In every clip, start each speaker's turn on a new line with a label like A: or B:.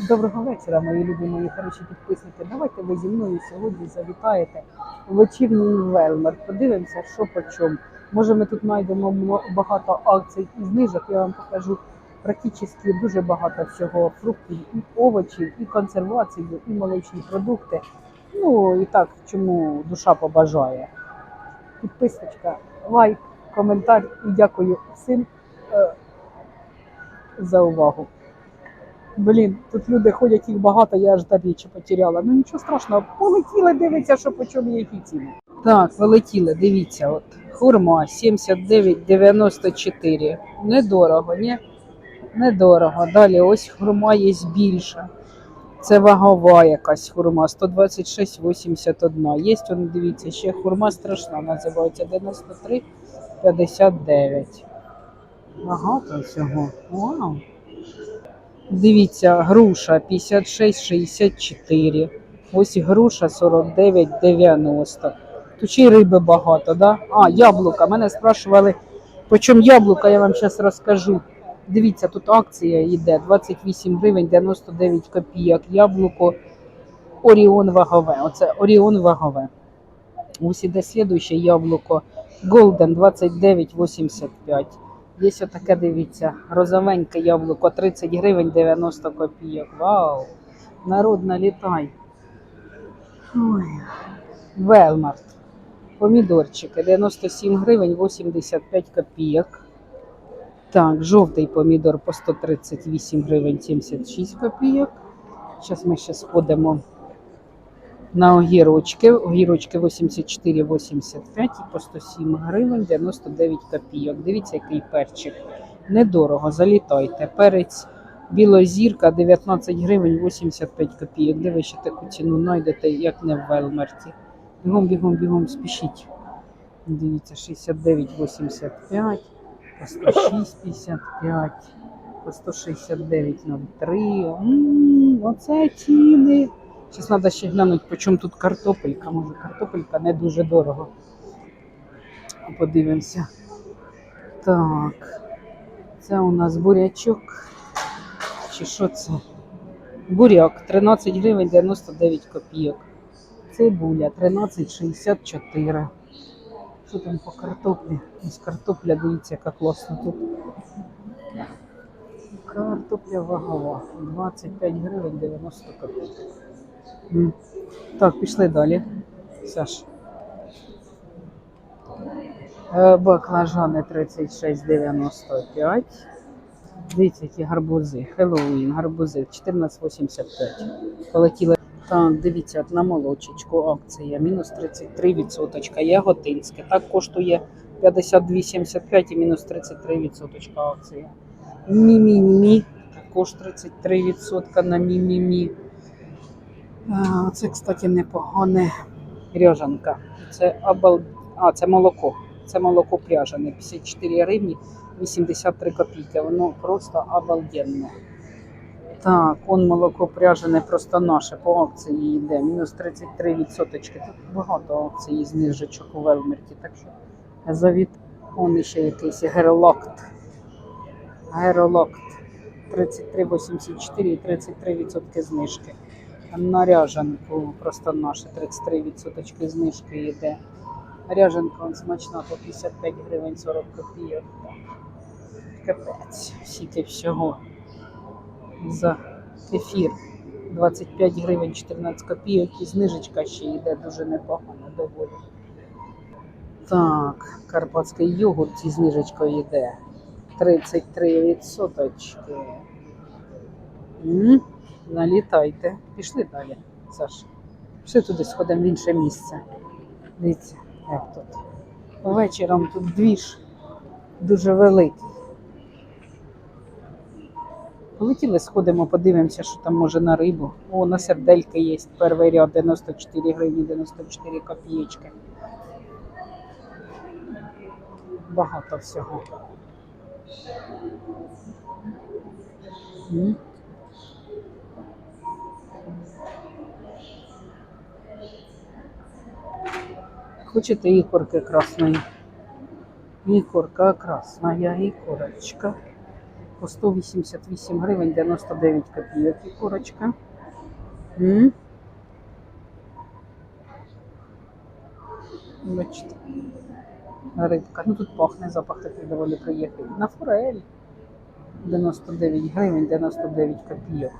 A: Доброго вечора, мої любі, мої хороші підписники. Давайте ви зі мною сьогодні завітаєте в вечірній Велмер. Подивимося, що по чому. Може, ми тут знайдемо багато акцій і знижок. Я вам покажу практично дуже багато всього фруктів, і овочів, і консервацію, і молочні продукти. Ну і так, чому душа побажає. Підписочка, лайк, коментар і дякую всім е, за увагу. Блін, тут люди ходять, їх багато, я аж до річі потеряла. Ну нічого страшного, полетіли, дивіться, що по чому які ціни. Так, полетіли, дивіться, от хурма 79,94. Недорого, ні? Недорого. Далі ось хурма є більша. Це вагова якась хурма, 126,81. Є, он, дивіться, ще хурма страшна, називається 93,59. Багато всього. Вау. Дивіться, груша 56,64. Ось груша 49,90. Тут ще й риби багато, да? А, яблука. Мене спрашували, по чому яблука, я вам зараз розкажу. Дивіться, тут акція йде 28 гривень 99 копійок. Яблуко Оріон вагове. Оце Оріон вагове. Ось іде слідуюче яблуко Golden 29,85. Є таке, дивіться, розовеньке яблуко 30 гривень 90 копійок. Вау! Народ налітай. Велмарт. Помідорчики 97 гривень 85 копійок. Так, жовтий помідор по 138 гривень 76 копійок. Зараз ми ще сходимо на огірочки. Огірочки 84,85 і по 107 гривень 99 копійок. Дивіться, який перчик. Недорого, залітайте. Перець білозірка 19 гривень 85 копійок. Де ви ще таку ціну знайдете, як не в Велмерті. Бігом, бігом, бігом, спішіть. Дивіться, 69,85, по 106,55, по 169,03. Оце ціни. Зараз треба ще глянути, по чому тут картопелька. Може, картопелька не дуже дорого. Подивимося. Так. Це у нас бурячок. Чи що це? Буряк 13 гривень 99 копійок. Цибуля 13,64. Що там по картоплі? Ось картопля, дивіться, яка класна тут. Картопля вагова. 25 гривень 90 копійок. Так, пішли далі. Саш. Е, Баклажани 36,95. Дивіться, які гарбузи. Хеллоуін, гарбузи 14,85. Полетіли. Так, дивіться, на молочечку акція. Мінус 33%. Яготинське. Так коштує 52,75 і мінус 33% акція. Мі-мі-мі. Також 33% на мі-мі-мі. Це, кстати, непогане ряжанка. Це обал... а, це молоко. Це молоко пряжене. 54 гривні 83 копійки. Воно просто обалденне. Так, он молоко пряжене просто наше по акції йде. Мінус 33%. Тут багато акцій знижечок у Велмерті. Так що завіт. Он ще якийсь геролокт. Геролокт. 33,84 і 33% знижки. На ряжанку просто наше 33% знижки йде. Ряжанка он смачна по 55 гривень 40 копійок. Капець, скільки всього за ефір. 25 гривень 14 копійок і знижечка ще йде дуже непогано доволі. Так, карпатський йогурт зі знижечкою йде. 33 відсоточки. М? Налітайте. Пішли далі, Саша. Пішли туди, сходимо в інше місце. Дивіться, як тут. Вечором тут двіж дуже великий. Полетіли, сходимо, подивимося, що там може на рибу. О, на сердельки є. Перший ряд 94 гривні, 94 копійки. Багато всього. Хочете ікорки красної? Ікорка красная, ікорочка. по 188 гривень 99 копійок. І курочка. М? Бачите. Рибка. Ну тут пахне запах такий доволі приємний. На форель 99 гривень 99 копійок.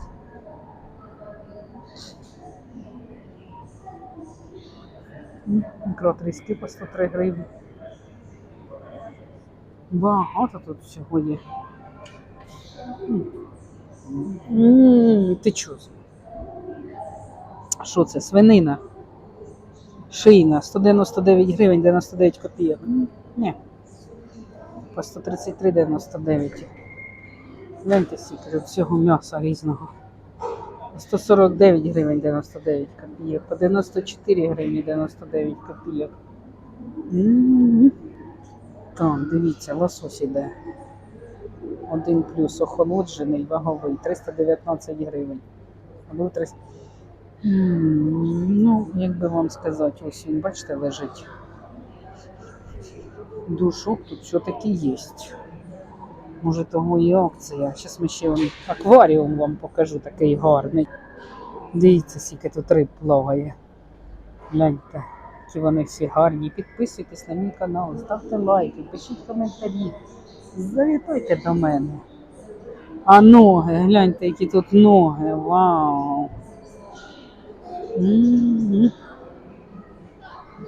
A: Мікротріски по 103 гривні. Багато тут всього є. Ти чо? Що це? Свинина? Шийна, 199 гривень 99 копійок. Ні. По 133,99. Гляньте скільки всього м'яса різного. 149 гривень 99 копійок, по 94 гривні 99 копійок. М. Так, дивіться, лосось іде. Один плюс охолоджений, ваговий, 319 гривень. Або 300. М, Ну, як би вам сказати, ось він, бачите, лежить. Душок тут все-таки є. Може, того і акція. Зараз ми ще вам акваріум вам покажу, такий гарний. Дивіться, скільки тут риб плаває. Гляньте, які вони всі гарні. Підписуйтесь на мій канал, ставте лайки, пишіть коментарі. Завітайте до мене. А ноги, гляньте, які тут ноги. Вау!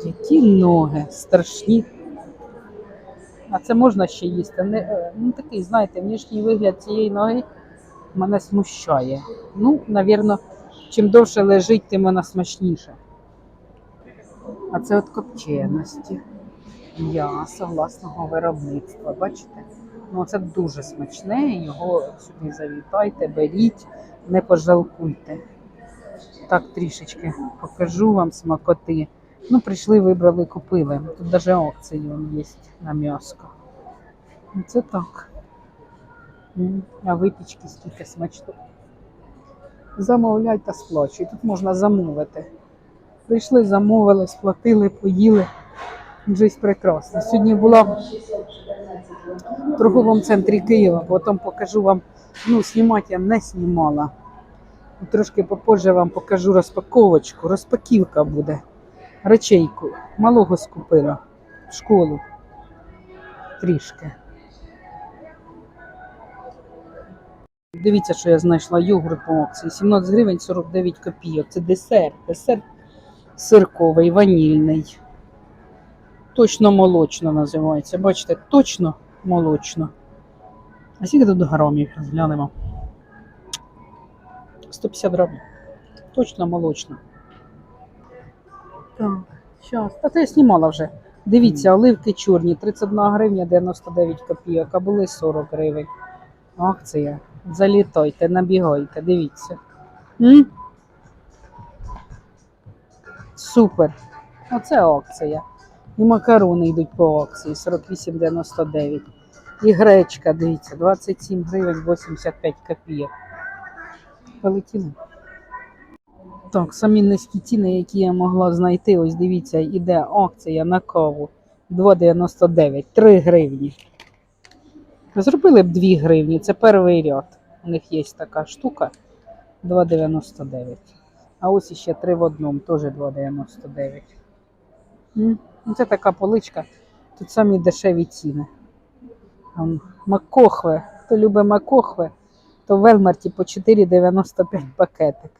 A: Які ноги страшні. А це можна ще їсти. Не, е, ну, такий, знаєте, внішній вигляд цієї ноги мене смущає. Ну, навірно, чим довше лежить, тим вона смачніша. А це от копченості. М'ясо власного виробництва. Бачите? Ну, це дуже смачне. Його сюди завітайте, беріть, не пожалкуйте. Так, трішечки покажу вам смакоти. Ну, прийшли, вибрали, купили. Тут навіть акції є на м'яско. Ну, Це так. А випічки стільки смачно. Замовляй та сплачуй. Тут можна замовити. Прийшли, замовили, сплатили, поїли. Жизнь прекрасна. Сьогодні була в торговому центрі Києва, потім покажу вам, ну, знімати я не знімала. Трошки попозже вам покажу розпаковочку. Розпаківка буде. Речейку. Малого скупила в школу. Трішки. Дивіться, що я знайшла йогурт по акції. 17 гривень 49 копійок. Це десерт. Десерт сирковий, ванільний. Точно молочно називається. Бачите, точно молочно. А скільки тут грамів? Глянемо. 150 грамів. Точно молочно. Так, щас. Та це я знімала вже. Дивіться, оливки чорні, 31 гривня 99 копійок, а були 40 гривень. Акція. Залітайте, набігайте, дивіться. М? Супер. Оце акція. І макарони йдуть по акції 48,99. І гречка, дивіться, 27 гривень 85 копійок. Полетіли. Так, самі низькі ціни, які я могла знайти, ось дивіться, іде акція на каву 2,99, 3 гривні. Зробили б 2 гривні, це перший ряд. У них є така штука 2,99. А ось іще 3 в одному, теж 2,99. М, ну, Це така поличка. Тут самі дешеві ціни. Там Макохве. Хто любить макохве, то в Велмарті по 4,95 пакетик.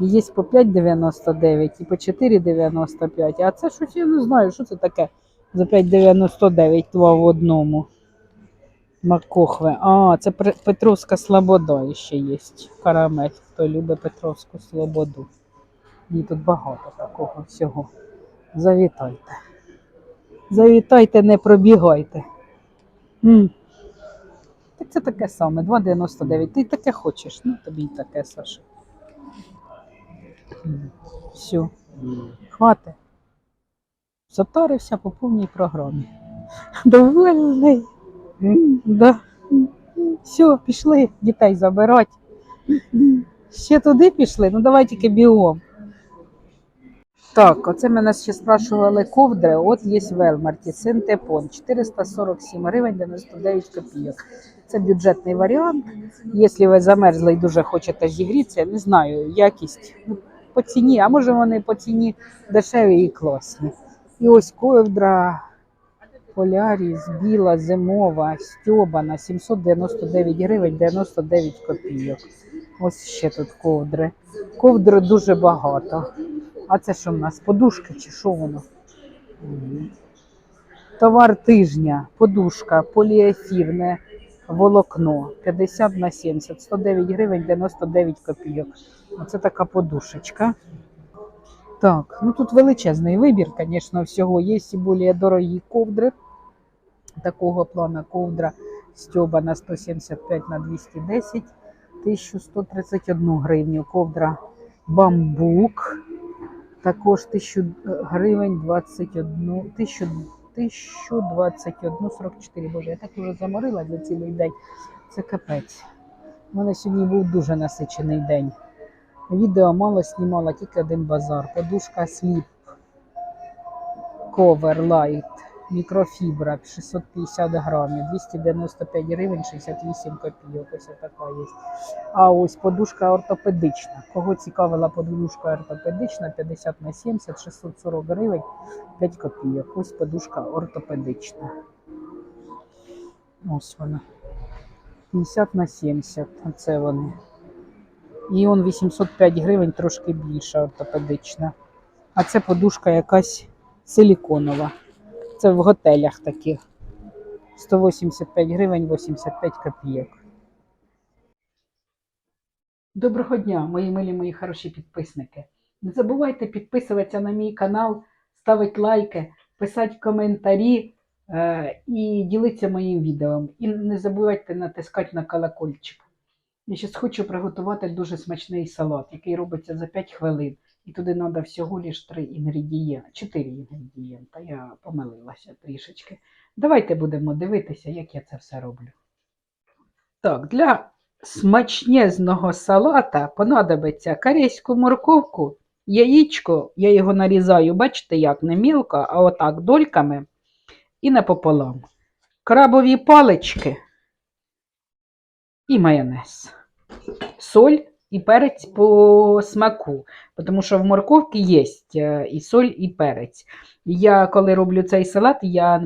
A: Є по 5,99 і по 4,95. А це щось я не знаю, що це таке за 5,99 два в одному. Макохве. А, це Петровська Слобода ще є. Карамель. Хто любить Петровську Слободу. І тут багато такого всього. Завітайте. Завітайте, не пробігайте. М. Так це таке саме, 2,99. Ти таке хочеш, ну тобі й таке, Саша. Все, хватить. Затарився по повній програмі. Довольний. Да. Все, пішли дітей забирати. Ще туди пішли, ну давай тільки бігом. Так, оце мене ще спрашували ковдри. От є в Велмарті, синтепон, 447 гривень 99 копійок. Це бюджетний варіант. Якщо ви замерзли і дуже хочете зігрітися, не знаю, якість по ціні, а може вони по ціні дешеві і класні. І ось ковдра Поляріс, біла, зимова, стьобана, 799 гривень 99 копійок. Ось ще тут ковдри. Ковдри дуже багато. А це що в нас? Подушки чи що воно? Товар тижня, подушка, поліефірне волокно 50 на 70, 109 гривень 99 копійок. Оце така подушечка. Так, ну тут величезний вибір, звісно, всього. Є і більш дорогі ковдри. Такого плану ковдра стьобана 175 на 210, 1131 гривню. Ковдра бамбук. Також 1000 гривень 21, 1000, 1021, 44. Боже, я так уже заморила за цілий день. Це капець. У мене сьогодні був дуже насичений день. Відео мало знімала, тільки один базар. Подушка сліп. Ковер лайт. Мікрофібра 650 грамів, 295 гривень 68 копійок. Ось така є. А ось подушка ортопедична. Кого цікавила подушка ортопедична 50 на 70, 640 гривень 5 копійок. Ось подушка ортопедична. Ось вона. 50 на 70. Оце вони. І он 805 гривень трошки більша ортопедична. А це подушка якась силіконова. Це в готелях таких. 185 гривень 85 копійок. Доброго дня, мої милі, мої хороші підписники. Не забувайте підписуватися на мій канал, ставити лайки, писати коментарі е, і ділитися моїм відео. І не забувайте натискати на колокольчик. Я зараз хочу приготувати дуже смачний салат, який робиться за 5 хвилин. І туди треба всього лиш 3 інгредієнти, 4 інгредієнта. Я помилилася трішечки. Давайте будемо дивитися, як я це все роблю. Так, для смачнезного салата понадобиться корейську морковку, яєчко, я його нарізаю, бачите, як не мілко, а отак дольками і напополам. Крабові палички і майонез. Соль і перець по смаку, тому що в морковці є е, і соль, і перець. Я коли роблю цей салат, я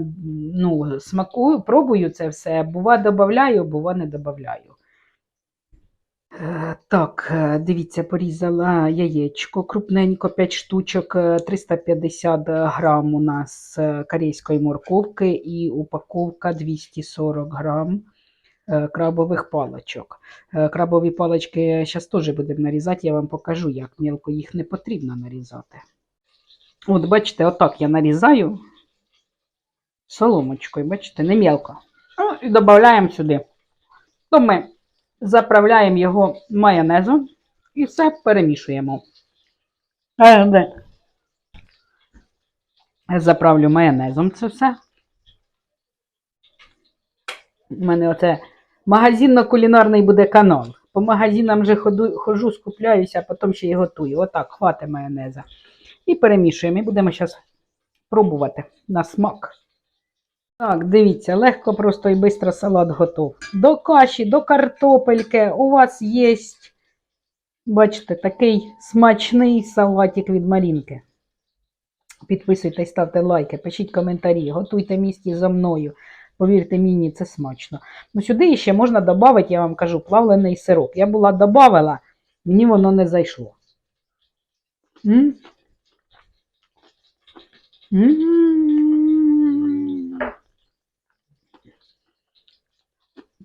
A: ну, смакую, пробую це все, бува додаю, бува не додаю. Е, Так, е, дивіться, порізала яєчко крупненько, 5 штучок, е, 350 грам у нас корейської морковки і упаковка 240 грам крабових паличок. Е, Крабові палички зараз теж будемо нарізати, я вам покажу, як мілко їх не потрібно нарізати. От, бачите, отак я нарізаю соломочкою, бачите, не мілко. Ну, і додаємо сюди. То ми заправляємо його майонезом і все перемішуємо. Е. Заправлю майонезом це все. У мене оце магазинно-кулінарний буде канал. По магазинам вже ходу, хожу, скупляюся, а потім ще й готую. Отак, хватить майонеза. І перемішуємо. І будемо зараз пробувати на смак. Так, дивіться, легко просто і швидко салат готов. До каші, до картопельки у вас є, бачите, такий смачний салатик від Марінки. Підписуйтесь, ставте лайки, пишіть коментарі, готуйте місті за мною. Повірте мені, це смачно. Ну, сюди ще можна додати, я вам кажу, плавлений сироп. Я була додавала, мені воно не зайшло. М?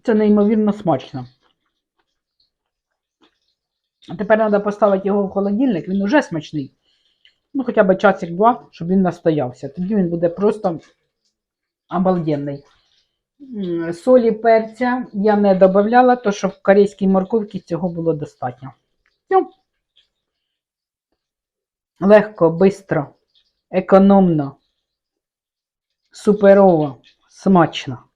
A: Це неймовірно смачно. А тепер треба поставити його в холодильник, він уже смачний. Ну, хоча б часик-два, щоб він настоявся. Тоді він буде просто обалденний. Солі перця я не додавала, тому що в корейській морковці цього було достатньо. Ну, легко, швидко, економно, суперово, смачно.